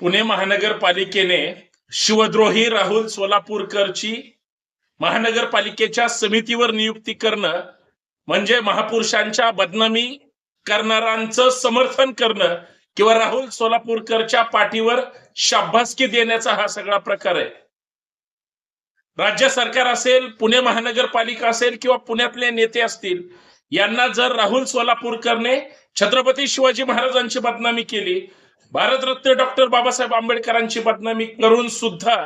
पुणे महानगरपालिकेने शिवद्रोही राहुल सोलापूरकरची महानगरपालिकेच्या समितीवर नियुक्ती करणं म्हणजे महापुरुषांच्या बदनामी करणाऱ्यांचं समर्थन करणं किंवा राहुल सोलापूरकरच्या पाठीवर शाब्बासकी देण्याचा हा सगळा प्रकार आहे. राज्य सरकार असेल पुणे महानगरपालिका असेल किंवा पुण्यातले नेते असतील यांना जर राहुल सोलापूरकरने छत्रपती शिवाजी महाराजांची बदनामी केली भारतरत्न डॉक्टर बाबासाहेब आंबेडकरांची बदनामी करून सुद्धा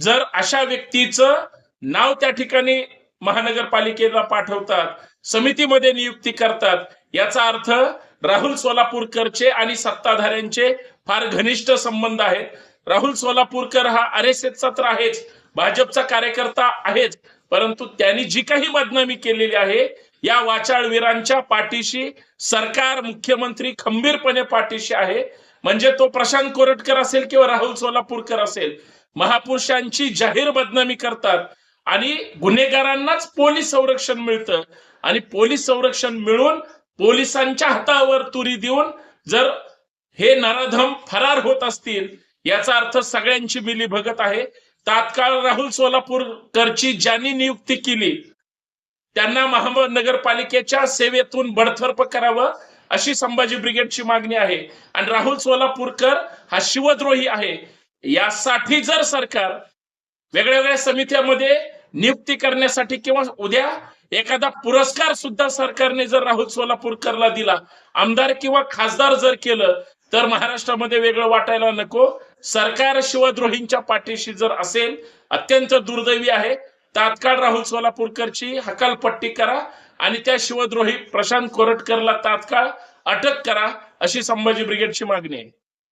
जर अशा व्यक्तीचं नाव त्या ठिकाणी महानगरपालिकेला पाठवतात समितीमध्ये नियुक्ती करतात याचा अर्थ राहुल सोलापूरकरचे आणि सत्ताधाऱ्यांचे फार घनिष्ठ संबंध आहेत. राहुल सोलापूरकर हा आर एस एसचा तर आहेच भाजपचा कार्यकर्ता आहेच परंतु त्यांनी जी काही बदनामी केलेली आहे या वाचाळवीरांच्या पाठीशी सरकार मुख्यमंत्री खंबीरपणे पाठीशी आहे. म्हणजे तो प्रशांत कोरटकर असेल किंवा राहुल सोलापूरकर असेल महापुरुषांची जाहीर बदनामी करतात आणि गुन्हेगारांनाच पोलीस संरक्षण मिळतं. आणि पोलीस संरक्षण मिळून पोलिसांच्या हातावर तुरी देऊन जर हे नराधम फरार होत असतील याचा अर्थ सगळ्यांची मिली भगत आहे. तात्काळ राहुल सोलापूरकरची ज्यांनी नियुक्ती केली त्यांना महानगरपालिकेच्या सेवेतून बडतर्फ करावं अशी संभाजी ब्रिगेडची मागणी आहे. आणि राहुल सोलापूरकर हा शिवद्रोही आहे. यासाठी जर सरकार वेगळ्या वेगळ्या समित्यामध्ये नियुक्ती करण्यासाठी किंवा उद्या एखादा पुरस्कार सुद्धा सरकारने जर राहुल सोलापूरकरला दिला आमदार किंवा खासदार जर केलं तर महाराष्ट्रामध्ये वेगळं वाटायला नको. सरकार शिवद्रोहींच्या पाठीशी जर असेल अत्यंत दुर्दैवी आहे. तात्काळ राहुल सोलापूरकरची हकालपट्टी करा आणि त्या शिवद्रोही प्रशांत कोरटकरला तात्काळ अटक करा अशी संभाजी ब्रिगेडची मागणी आहे.